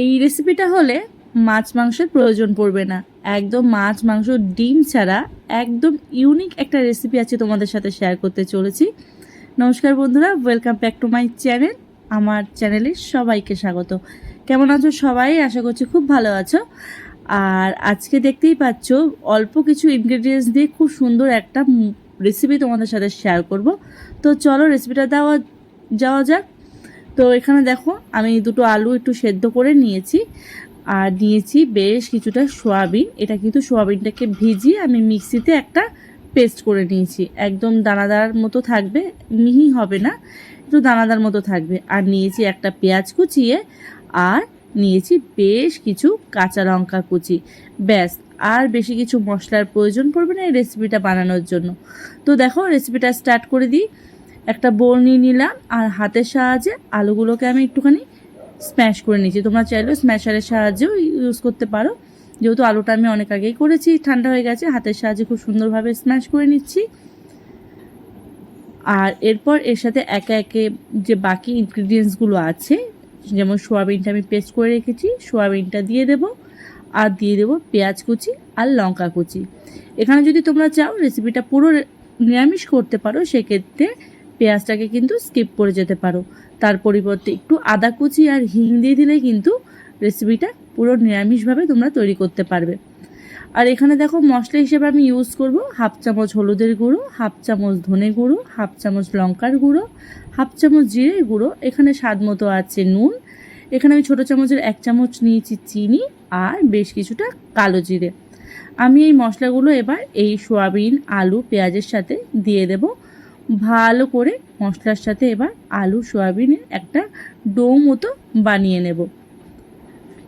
এই রেসিপিটা হলে মাছ মাংসের প্রয়োজন পড়বে না। একদম মাছ মাংস, ডিম ছাড়া একদম ইউনিক একটা রেসিপি আছে তোমাদের সাথে শেয়ার করতে চলেছি। নমস্কার বন্ধুরা welcome back to my channel আমার চ্যানেলে সবাইকে স্বাগত। কেমন আছো সবাই? আশা করছি খুব ভালো আছো। আর আজকে দেখতেই পাচ্ছ, অল্প কিছু ইনগ্রেডিয়েন্টস দিয়ে খুব সুন্দর একটা রেসিপি তোমাদের সাথে শেয়ার করব। তো চলো রেসিপিটা দেওয়া, যাওয়া যাক। তো এখানে দেখো, আমি দুটো আলু একটু সেদ্ধ করে নিয়েছি। আর নিয়েছি বেশ কিছুটা সোয়াবিন। এটা কিন্তু সোয়াবিনটাকে ভিজিয়ে আমি মিক্সিতে একটা পেস্ট করে নিয়েছি। একদম দানাদার মতো থাকবে, মিহি হবে না, একটু দানাদার মতো থাকবে। আর নিয়েছি একটা পেঁয়াজ কুচিয়ে, আর নিয়েছি বেশ কিছু কাঁচা লঙ্কা কুচি। ব্যাস, আর বেশি কিছু মশলার প্রয়োজন পড়বে না এই রেসিপিটা বানানোর জন্য। তো দেখো রেসিপিটা স্টার্ট করে দিই। একটা বোল নিয়ে নিলাম, আর হাতের সাহায্যে আলুগুলোকে আমি একটুখানি স্ম্যাশ করে নিয়েছি। তোমরা চাইলেও স্ম্যাশারের সাহায্যেও ইউজ করতে পারো। যেহেতু আলুটা আমি অনেক আগেই করেছি, ঠান্ডা হয়ে গেছে, হাতের সাহায্যে খুব সুন্দরভাবে স্ম্যাশ করে নিচ্ছি। আর এরপর এর সাথে একে একে যে বাকি ইনগ্রিডিয়েন্টসগুলো আছে, যেমন সোয়াবিনটা আমি পেস্ট করে রেখেছি, সোয়াবিনটা দিয়ে দেব, আর দিয়ে দেব পেঁয়াজ কুচি আর লঙ্কা কুচি। এখানে যদি তোমরা চাও রেসিপিটা পুরো নিরামিষ করতে পারো, সেক্ষেত্রে পেঁয়াজটাকে কিন্তু স্কিপ করে যেতে পারো। তার পরিবর্তে একটু আদা কুচি আর হিং দিয়ে দিলে কিন্তু রেসিপিটা পুরো নিরামিষভাবে তোমরা তৈরি করতে পারবে। আর এখানে দেখো মশলা হিসেবে আমি ইউজ করব হাফ চামচ হলুদের গুঁড়ো, হাফ চামচ ধনে গুঁড়ো, হাফ চামচ লঙ্কার গুঁড়ো, হাফ চামচ জিরের গুঁড়ো, এখানে স্বাদ মতো আছে নুন। এখানে আমি ছোটো চামচের এক চামচ নিয়েছি চিনি আর বেশ কিছুটা কালো জিরে। আমি এই মশলাগুলো এবার এই সোয়াবিন, আলু, পেঁয়াজের সাথে দিয়ে দেব। ভালো করে মশলার সাথে এবার আলু, সোয়াবিনের একটা ডো মতো বানিয়ে নেব।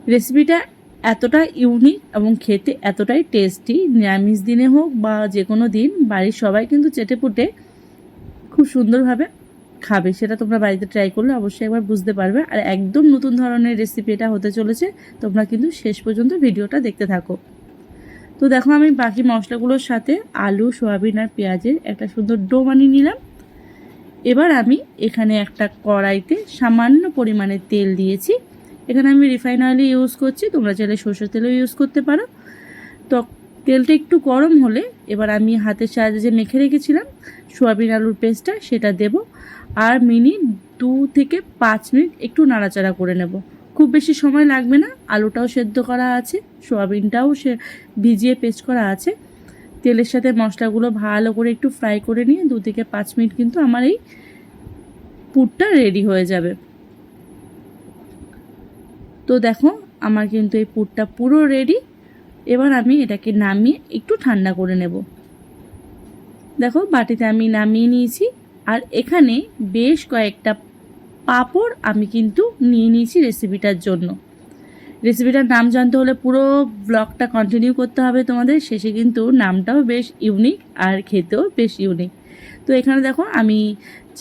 রেসিপিটা এতটা ইউনিক এবং খেতে এতটাই টেস্টি, নিরামিষ দিনে হোক বা যে কোনো দিন, বাড়ির সবাই কিন্তু চেটে পুটে খুব সুন্দরভাবে খাবে। সেটা তোমরা বাড়িতে ট্রাই করলে অবশ্যই একবার বুঝতে পারবে। আর একদম নতুন ধরনের রেসিপি এটা হতে চলেছে, তোমরা কিন্তু শেষ পর্যন্ত ভিডিওটা দেখতে থাকো। তো দেখো আমি বাকি মশলাগুলোর সাথে আলু, সোয়াবিন আর পেঁয়াজের একটা সুন্দর ডো বানিয়ে নিলাম। এবার আমি এখানে একটা কড়াইতে সামান্য পরিমাণে তেল দিয়েছি। এখানে আমি রিফাইন অয়েল ইউজ করছি, তোমরা চাইলে সর্ষের তেলও ইউজ করতে পারো। তো তেলটা একটু গরম হলে এবার আমি হাতের সাহায্যে যে মেখে রেখেছিলাম, সোয়াবিন আলুর পেস্টটা, সেটা দেব। আর মিনিট দু থেকে পাঁচ মিনিট একটু নাড়াচাড়া করে নেব। খুব বেশি সময় লাগবে না। আলুটাও সেদ্ধ করা আছে, সোয়াবিনটাও সে ভিজিয়ে পেস্ট করা আছে। তেলের সাথে মশলাগুলো ভালো করে একটু ফ্রাই করে নিয়ে দু থেকে পাঁচ মিনিট কিন্তু আমার এই পুরটা রেডি হয়ে যাবে। তো দেখো, আমার কিন্তু এই পুরটা পুরো রেডি এবার আমি এটাকে নামিয়ে একটু ঠান্ডা করে নেব। দেখো, বাটিতে আমি নামিয়ে নিয়েছি। আর এখানে বেশ কয়েকটা পাঁপড় আমি কিন্তু নিয়ে নিয়েছি রেসিপিটার জন্য। রেসিপিটার নাম জানতে হলে পুরো ব্লগটা কন্টিনিউ করতে হবে তোমাদের। শেষে কিন্তু নামটাও বেশ ইউনিক আর খেতেও বেশ ইউনিক তো এখানে দেখো আমি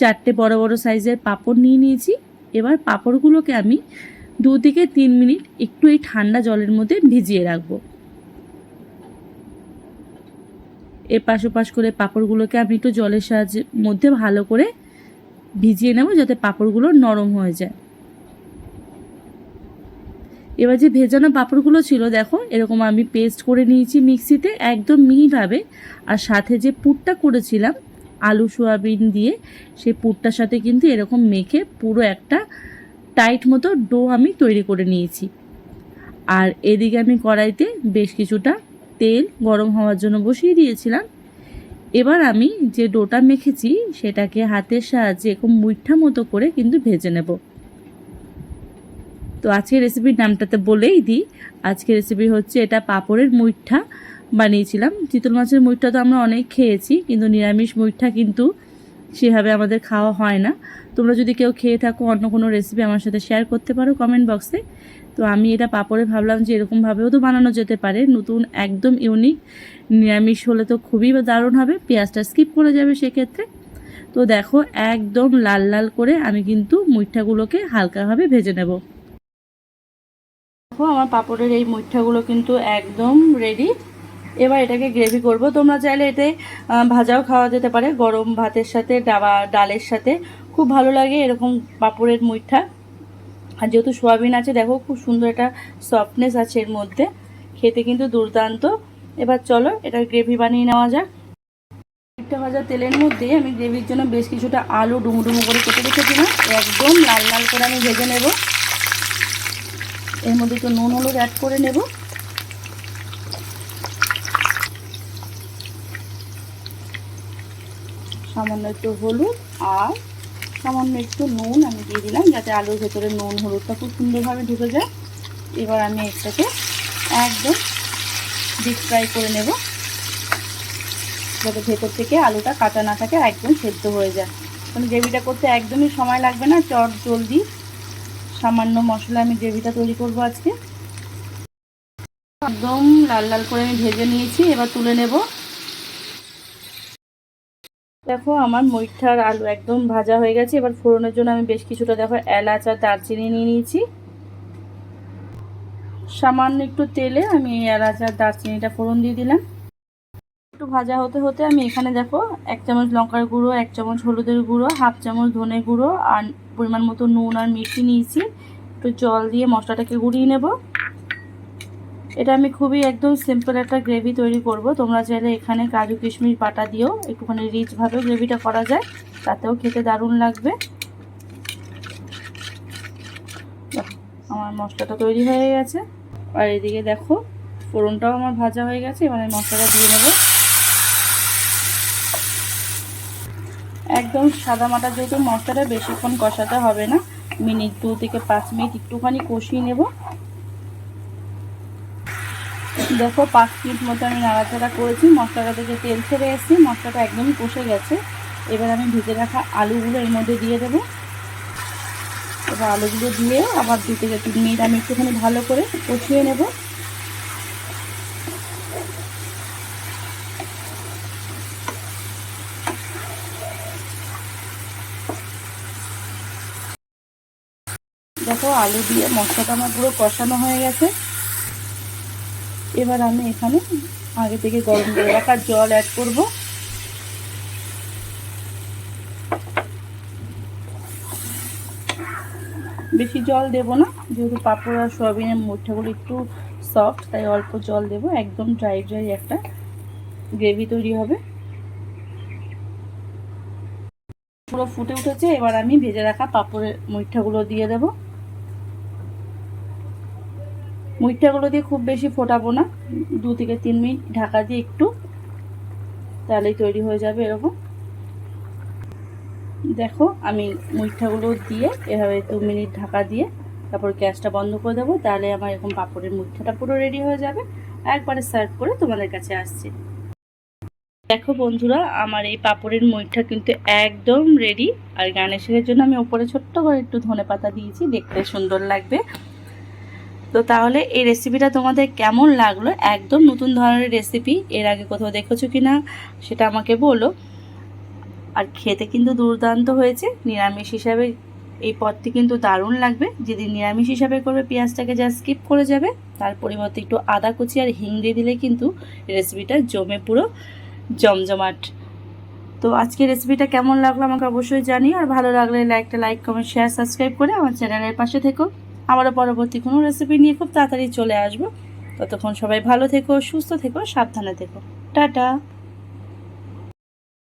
চারটে বড় বড় সাইজের পাঁপড় নিয়ে নিয়েছি। এবার পাঁপড়গুলোকে আমি দু থেকে তিন মিনিট একটু এই ঠান্ডা জলের মধ্যে ভিজিয়ে রাখব। এপাশ ওপাশ করে পাঁপড়গুলোকে আমি একটু জলের সাহায্যের মধ্যে ভালো করে ভিজিয়ে নেব যাতে পাঁপড়গুলো নরম হয়ে যায়। এবার যে ভেজানো পাঁপড়গুলো ছিল, দেখো, এরকম আমি পেস্ট করে নিয়েছি মিক্সিতে একদম মিহিভাবে। আর সাথে যে পুরটা করেছিলাম, আলু, সোয়াবিন দিয়ে, সেই পুরটার সাথে কিন্তু এরকম মেখে পুরো একটা টাইট মতো ডো আমি তৈরি করে নিয়েছি। আর এদিকে আমি কড়াইতে বেশ কিছুটা তেল গরম হওয়ার জন্য বসিয়ে দিয়েছিলাম। এবার আমি যে ডোটা মেখেছি সেটাকে হাতের সাহায্যে এরকম মুইঠা মতো করে কিন্তু ভেজে নেব। তো আজকের রেসিপির নামটাতে বলেই দিই। আজকের রেসিপি হচ্ছে এটা পাপড়ের মুইঠা বানিয়েছিলাম। চিতল মাছের মুইঠা তো আমরা অনেক খেয়েছি, কিন্তু নিরামিষ মুইঠা কিন্তু সেভাবে আমাদের খাওয়া হয় না। তোমরা যদি কেউ খেয়ে থাকো, অন্য কোনো রেসিপি আমার সাথে শেয়ার করতে পারো কমেন্ট বক্সে তো আমি এটা পাপড়ে ভাবলাম যে এরকমভাবেও তো বানানো যেতে পারে, নতুন, একদম ইউনিক নিরামিষ হলে তো খুবই দারুণ হবে, পেঁয়াজটা স্কিপ করে যাবে সেক্ষেত্রে। তো দেখো, একদম লাল লাল করে আমি কিন্তু মুইঠাগুলোকে হালকাভাবে ভেজে নেব। দেখো, আমার পাপড়ের এই মুইঠাগুলো কিন্তু একদম রেডি এবার এটাকে গ্রেভি করব। তোমরা চাইলে এতে ভাজাও খাওয়া যেতে পারে। গরম ভাতের সাথে, ডাবা, ডালের সাথে। খুব ভালো লাগে এরকম পাপড়ের মুইঠা। আর যেহেতু সোয়াবিন আছে, দেখো, খুব সুন্দর একটা সফটনেস আছে এর মধ্যে। খেতে কিন্তু দুর্দান্ত। এবার চলো এটা গ্রেভি বানিয়ে নেওয়া যাক। একটা ভাজা তেলের মধ্যে আমি গ্রেভির জন্য বেশ কিছুটা আলু ডুমো ডুমো করে কেটে রেখেছিলাম। একদম লাল লাল করে আমি ভেজে নেব। এর মধ্যে একটু নুন, হলুদ অ্যাড করে নেব। সামান্য একটু হলুদ আর সামান্য একটু নুন আমি দিয়ে দিলাম যাতে আলুর ভেতরে নুন, হলুদটা খুব সুন্দরভাবে ঢুকে যায়। এবার আমি এটাকে একদম ডিপ ফ্রাই করে নেব। যাতে ভেতর থেকে আলুটা কাঁচা না থাকে, একদম সেদ্ধ হয়ে যায়। কারণ গ্রেভিটা করতে একদমই সময় লাগবে না, চট জলদি। সামান্য মশলা আমি গ্রেভিটা তৈরি করব আজকে। একদম লাল লাল করে আমি ভেজে নিয়েছি, এবার তুলে নেব। দেখো, আমার মইঠার আলু একদম ভাজা হয়ে গেছে। এবার ফোড়নের জন্য আমি বেশ কিছুটা, দেখো, এলাচ আর দারচিনি নিয়ে নিয়েছি। সামান্য একটু তেলে আমি এলাচ আর দারচিনিটা ফোড়ন দিয়ে দিলাম। একটু ভাজা হতে হতে আমি এখানে দেখো এক চামচ লঙ্কার গুঁড়ো, এক চামচ হলুদের গুঁড়ো, হাফ চামচ ধনে গুঁড়ো আর পরিমাণ মতো নুন আর মিষ্টি নিয়েছি। একটু জল দিয়ে মশলাটাকে গুঁড়িয়ে নেব। এটা আমি খুবই একদম সিম্পল একটা গ্রেভি তৈরি করব। তোমরা চাইলে এখানে কাজু কিশমিশ বাটা দিও একটুখানি রিচভাবে গ্রেভিটা করা যায়। তাতেও খেতে দারুণ লাগবে। আমার মশলাটা তৈরি হয়ে গেছে। আর এদিকে দেখো, ফোড়নটাও আমার ভাজা হয়ে গেছে, এবার আমি মশলাটা দিয়ে নেব একদম সাদা মাটা যেহেতু মশলাটা বেশিক্ষণ কষাতে হবে না, মিনিট দু থেকে পাঁচ মিনিট একটুখানি কষিয়ে নেব। দেখো পাঁচ মিনিট মতো আমি নাড়াচাড়া করেছি, মশলাটা থেকে তেল ছেড়ে এসেছি, মশলাটা একদমই কষে গেছে। এবার আমি ভেজে রাখা আলুগুলো এর মধ্যে দিয়ে দেবো। এবার আলুগুলো দিয়ে আবার দু থেকে তিন মিনিট আমি একটুখানি ভালো করে কষিয়ে নেব। দেখো আলু দিয়ে মশলাটা আমার পুরো কষানো হয়ে গেছে। এবার আমি এখানে আগে থেকে গরম করে রাখা জল অ্যাড করব। বেশি জল দেব না, যেহেতু পাঁপড় আর সয়াবিনের মুঠাগুলো একটু সফট তাই অল্প জল দেব। একদম ড্রাই ড্রাই একটা গ্রেভি তৈরি হবে। পুরো ফুটে উঠেছে, এবার আমি ভেজে রাখা পাঁপড়ের মুঠাগুলো দিয়ে দেব। মুঠাগুলো দিয়ে খুব বেশি ফোটাবো না, দু থেকে তিন মিনিট ঢাকা দিয়ে একটু, তাহলেই তৈরি হয়ে যাবে এরকম। দেখো, আমি মুইঠাগুলো দিয়ে এভাবে দু মিনিট ঢাকা দিয়ে তারপর গ্যাসটা বন্ধ করে দেবো, তাহলে আমার এরকম পাপড়ের মুইঠাটা পুরো রেডি হয়ে যাবে। একবারে সার্ভ করে তোমাদের কাছে আসছি। দেখো বন্ধুরা, আমার এই পাপড়ের মুইঠা কিন্তু একদম রেডি আর গার্নিশিংয়ের জন্য আমি ওপরে ছোট্ট করে একটু ধনে পাতা দিয়েছি, দেখতে সুন্দর লাগবে। তো তাহলে এই রেসিপিটা তোমাদের কেমন লাগল? একদম নতুন ধরনের রেসিপি এর আগে কোথাও দেখেছ কি না সেটা আমাকে বলো। আর খেতে কিন্তু দুর্দান্ত হয়েছে। নিরামিষ হিসাবে এই পদটি কিন্তু দারুণ লাগবে। যদি নিরামিষ হিসাবে করবে, পেঁয়াজটাকে যা স্কিপ করে যাবে, তার পরিবর্তে একটু আদা কুচি আর হিং দিয়ে দিলে কিন্তু রেসিপিটা জমে পুরো জমজমাট। তো আজকে রেসিপিটা কেমন লাগল আমাকে অবশ্যই জানিও, আর ভালো লাগলে লাইকটা লাইক কমেন্ট শেয়ার সাবস্ক্রাইব করে আমার চ্যানেলের পাশে থেকো। আবারও পরবর্তী কোনো রেসিপি নিয়ে খুব তাড়াতাড়ি চলে আসব। ততক্ষণ সবাই ভালো থেকো, সুস্থ থেকো, সাবধানে থেকো। টাটা!